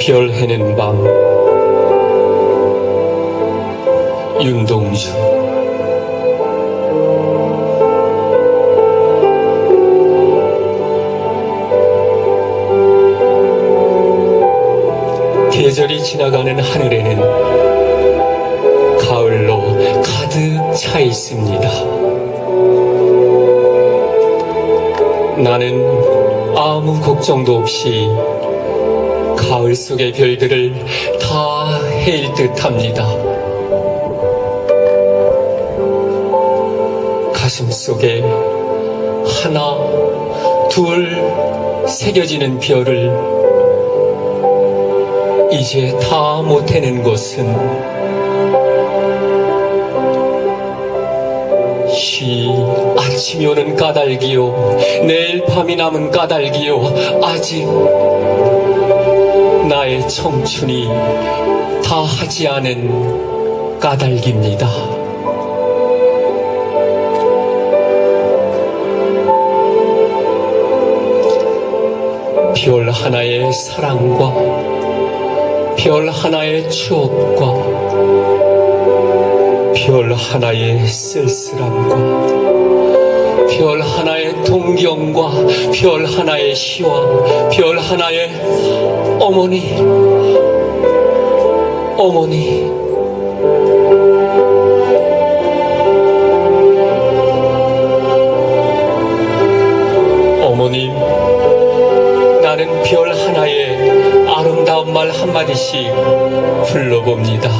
별 해는 밤 윤동주 계절이 지나가는 하늘에는 가을로 가득 차 있습니다. 나는 아무 걱정도 없이 가을 속의 별들을 다 헤일 듯 합니다. 가슴 속에 하나, 둘 새겨지는 별을 이제 다 못해낸 것은 쉬 아침이 오는 까닭이요 내일 밤이 남은 까닭이요 아직 청춘이 다 하지 않은 까닭입니다. 별 하나의 사랑과 별 하나의 추억과 별 하나의 쓸쓸함과 별 하나의 동경과 별 하나의 시와 별 하나의 어머니 어머니 어머님 나는 별 하나에 아름다운 말 한마디씩 불러봅니다.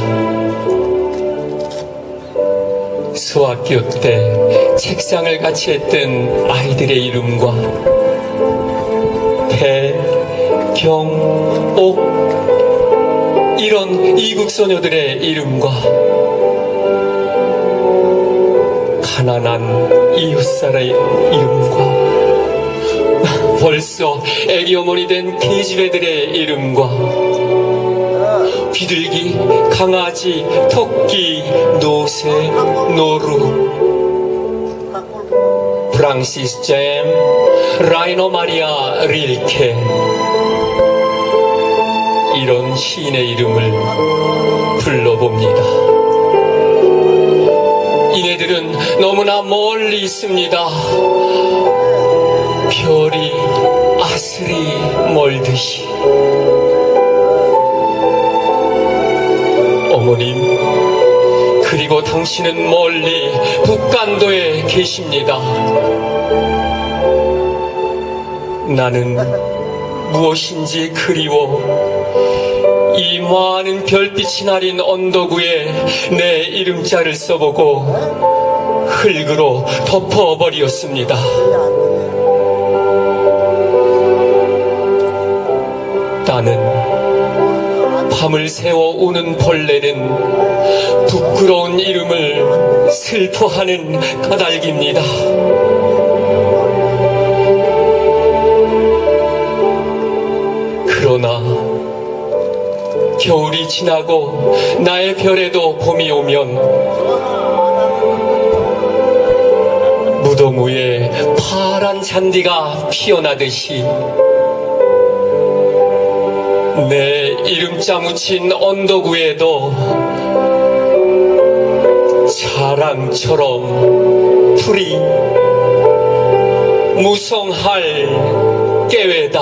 수학교 때 책상을 같이 했던 아이들의 이름과 배, 경, 옥. 이런 이국 소녀들의 이름과 가난한 이웃사의 이름과 벌써 애기 어머니 된 계집애들의 이름과 비둘기, 강아지, 토끼, 노새, 노루, 프랑시스 잼, 라이노 마리아 릴케 이런 시인의 이름을 불러봅니다. 이네들은 너무나 멀리 있습니다. 별이 아스리 멀듯이 어머님 그리고 당신은 멀리 북간도에 계십니다 나는 무엇인지 그리워 이 많은 별빛이 나린 언덕 위에 내 이름자를 써보고 흙으로 덮어버리었습니다. 나는 밤을 새워 우는 벌레는 부끄러운 이름을 슬퍼하는 까닭입니다. 지나고 나의 별에도 봄이 오면 무덤 위에 파란 잔디가 피어나듯이 내 이름자 묻힌 언덕 위에도 자랑처럼 풀이 무성할 깨외다.